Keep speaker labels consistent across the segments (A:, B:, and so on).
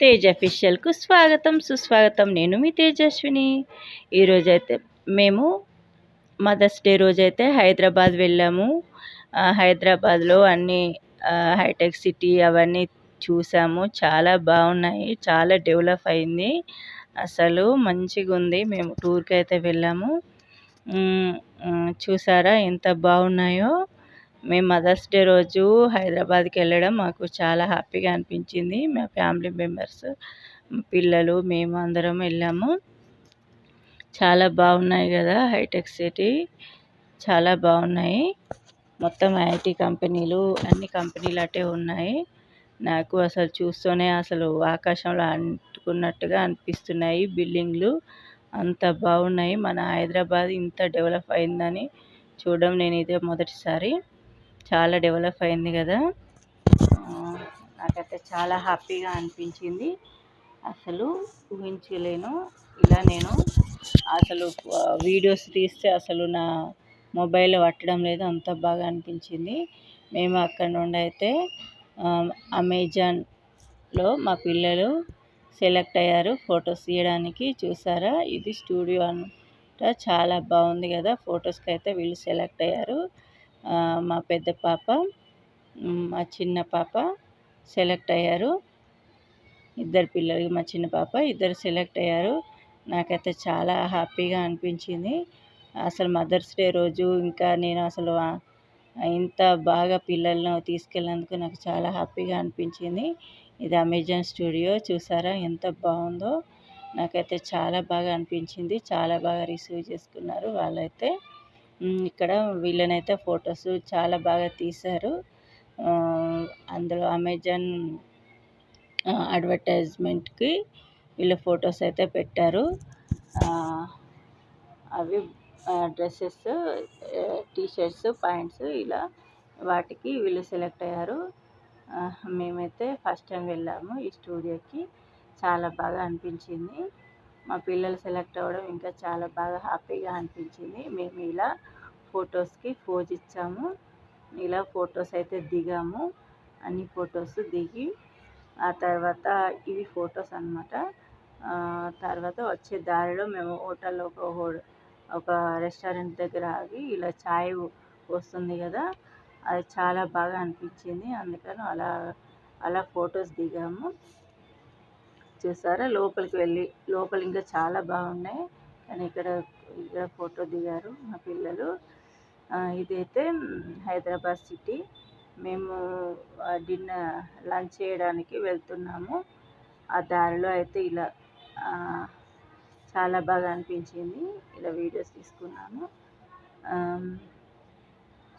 A: తేజ్ అఫీషియల్కు స్వాగతం సుస్వాగతం. నేను మీ తేజస్విని. ఈరోజైతే మేము మదర్స్ డే రోజైతే హైదరాబాద్ వెళ్ళాము. హైదరాబాద్లో అన్ని హైటెక్ సిటీ అవన్నీ చూసాము. చాలా బాగున్నాయి. చాలా డెవలప్ అయింది. అసలు మంచిగా ఉంది. మేము టూర్కి అయితే వెళ్ళాము చూసారా ఎంత బాగున్నాయో. మేము మదర్స్ డే రోజు హైదరాబాద్కి వెళ్ళడం మాకు చాలా హ్యాపీగా అనిపించింది. మా ఫ్యామిలీ మెంబర్స్ పిల్లలు మేము అందరం వెళ్ళాము. చాలా బాగున్నాయి కదా హైటెక్ సిటీ. చాలా బాగున్నాయి. మొత్తం ఐటీ కంపెనీలు అన్ని కంపెనీలు అటే ఉన్నాయి. నాకు అసలు చూస్తూనే అసలు ఆకాశంలో అంటుకున్నట్టుగా అనిపిస్తున్నాయి. బిల్డింగ్లు అంత బాగున్నాయి. మన హైదరాబాద్ ఇంత డెవలప్ అయిందని చూడడం నేను ఇదే మొదటిసారి. చాలా డెవలప్ అయింది కదా. నాకైతే చాలా హ్యాపీగా అనిపించింది. అసలు ఊహించలేను. ఇలా నేను అసలు వీడియోస్ తీస్తే అసలు నా మొబైల్ పట్టడం లేదు. అంత బాగా అనిపించింది. మేము అక్కడ నుండి అయితే అమెజాన్లో మా పిల్లలు సెలెక్ట్ అయ్యారు ఫొటోస్ తీయడానికి. చూసారా? ఇది స్టూడియో అంట చాలా బాగుంది కదా. ఫొటోస్కి అయితే వీళ్ళు సెలెక్ట్ అయ్యారు. మా పెద్ద పాప మా చిన్న పాప సెలెక్ట్ అయ్యారు. ఇద్దరు పిల్లలు మా చిన్న పాప ఇద్దరు సెలెక్ట్ అయ్యారు. నాకైతే చాలా హ్యాపీగా అనిపించింది. అసలు మదర్స్ డే రోజు ఇంకా నేను అసలు ఇంత బాగా పిల్లలను తీసుకెళ్ళినందుకు నాకు చాలా హ్యాపీగా అనిపించింది. ఇది అమెజాన్ స్టూడియో చూసారా ఎంత బాగుందో. నాకైతే చాలా బాగా అనిపించింది. చాలా బాగా రిసీవ్ చేసుకున్నారు వాళ్ళైతే. ఇక్కడ వీళ్ళనైతే ఫొటోస్ చాలా బాగా తీశారు. అందులో అమెజాన్ అడ్వర్టైజ్మెంట్కి వీళ్ళ ఫొటోస్ అయితే పెట్టారు. అవి డ్రెస్సెస్ టీషర్ట్స్ ప్యాంట్స్ ఇలా వాటికి వీళ్ళు సెలెక్ట్ అయ్యారు. మేమైతే ఫస్ట్ టైం వెళ్ళాము ఈ స్టూడియోకి. చాలా బాగా అనిపించింది. మా పిల్లలు సెలెక్ట్ అవ్వడం ఇంకా చాలా బాగా హ్యాపీగా అనిపించింది. మేము ఇలా ఫొటోస్కి పోజ్ ఇచ్చాము. ఇలా ఫొటోస్ అయితే దిగాము. అన్ని ఫొటోస్ దిగి ఆ తర్వాత ఇవి ఫొటోస్ అనమాట తర్వాత వచ్చే దారిలో మేము హోటల్లో ఒక ఒక రెస్టారెంట్ దగ్గర ఆగి ఇలా చాయ్ వస్తుంది కదా అది చాలా బాగా అనిపించింది. అందుకని అలా అలా ఫొటోస్ దిగాము. చూసారా లోపలికి వెళ్ళి లోపల ఇంకా చాలా బాగున్నాయి. కానీ ఇక్కడ ఇక్కడ ఫోటో దిగారు మా పిల్లలు. ఇదైతే హైదరాబాద్ సిటీ. మేము డిన్నర్ లంచ్ చేయడానికి వెళ్తున్నాము. ఆ దారిలో అయితే ఇలా చాలా బాగా అనిపించింది. ఇలా వీడియోస్ తీసుకున్నాను.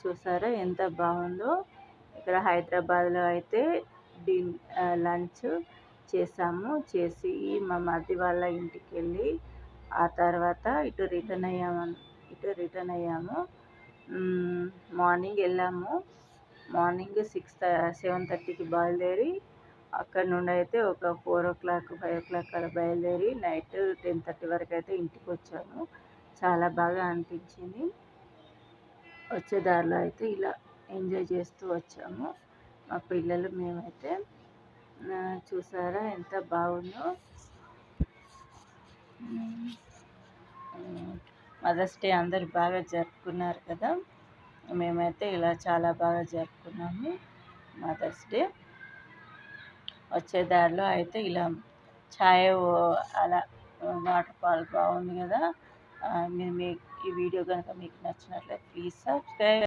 A: చూసారా ఎంత బాగుందో. ఇక్కడ హైదరాబాద్లో అయితే డిన్ లంచ్ చేసాము. చేసి మా మరిది వాళ్ళ ఇంటికి వెళ్ళి ఆ తర్వాత ఇటు రిటర్న్ అయ్యాము ఇటు రిటర్న్ అయ్యాము. మార్నింగ్ వెళ్ళాము. మార్నింగ్ సిక్స్ సెవెన్ థర్టీకి బయలుదేరి అక్కడ నుండి అయితే ఒక four o'clock five o'clock అలా బయలుదేరి నైట్ టెన్ థర్టీ వరకు అయితే ఇంటికి వచ్చాము. చాలా బాగా అనిపించింది. వచ్చే దారిలో అయితే ఇలా ఎంజాయ్ చేస్తూ వచ్చాము. మా పిల్లలు మేమైతే చూసారా ఎంత బాగుందో? మదర్స్ డే అందరు బాగా జరుపుకున్నారు కదా? మేమైతే ఇలా చాలా బాగా జరుపుకున్నాము మదర్స్ డే. వచ్చే దారిలో అయితే ఇలా ఛాయ్ అలా వాటర్ ఫాల్ బాగుంది కదా? మీరు మీ ఈ వీడియో కనుక మీకు నచ్చినట్లయితే ప్లీజ్ సబ్స్క్రైబ్